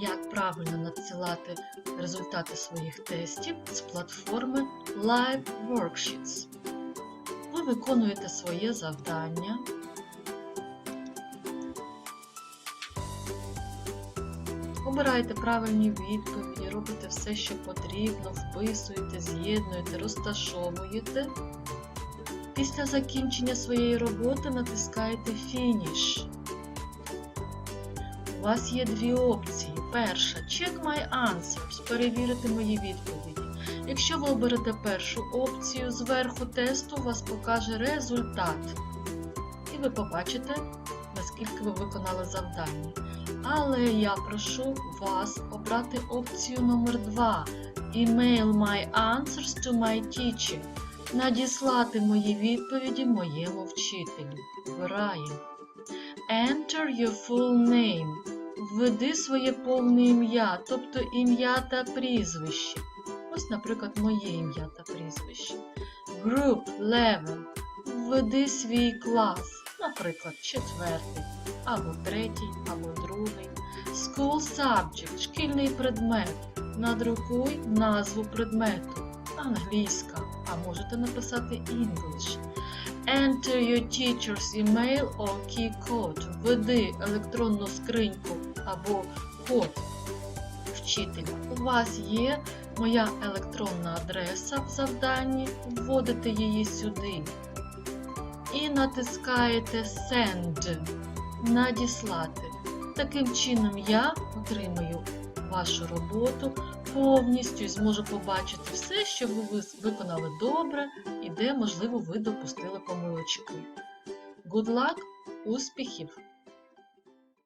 як правильно надсилати результати своїх тестів з платформи Live Worksheets. Ви виконуєте своє завдання. Обираєте правильні відповіді, робите все, що потрібно, вписуєте, з'єднуєте, розташовуєте. Після закінчення своєї роботи натискаєте Фініш. У вас є дві опції. Перша Check my answers перевірити мої відповіді. Якщо ви оберете першу опцію, зверху тесту вас покаже результат. І ви побачите, наскільки ви виконали завдання. Але я прошу вас обрати опцію номер 2 Email my answers to my teacher. Надіслати мої відповіді моєму вчителю. Вибираємо. Enter your full name. Введи своє повне ім'я, тобто ім'я та прізвище. Ось, наприклад, моє ім'я та прізвище. Group level. Введи свій клас, наприклад, четвертий, або третій, або другий. School subject шкільний предмет. Надрукуй назву предмету. Англійська, а можете написати English. Enter your teacher's email or key code. Введи електронну скриньку або код вчителя. У вас є моя електронна адреса в завданні, вводите її сюди і натискаєте Send надіслати. Таким чином я отримаю вашу роботу повністю і зможу побачити все, що ви виконали добре і де, можливо, ви допустили помилочки. Good luck! Успіхів!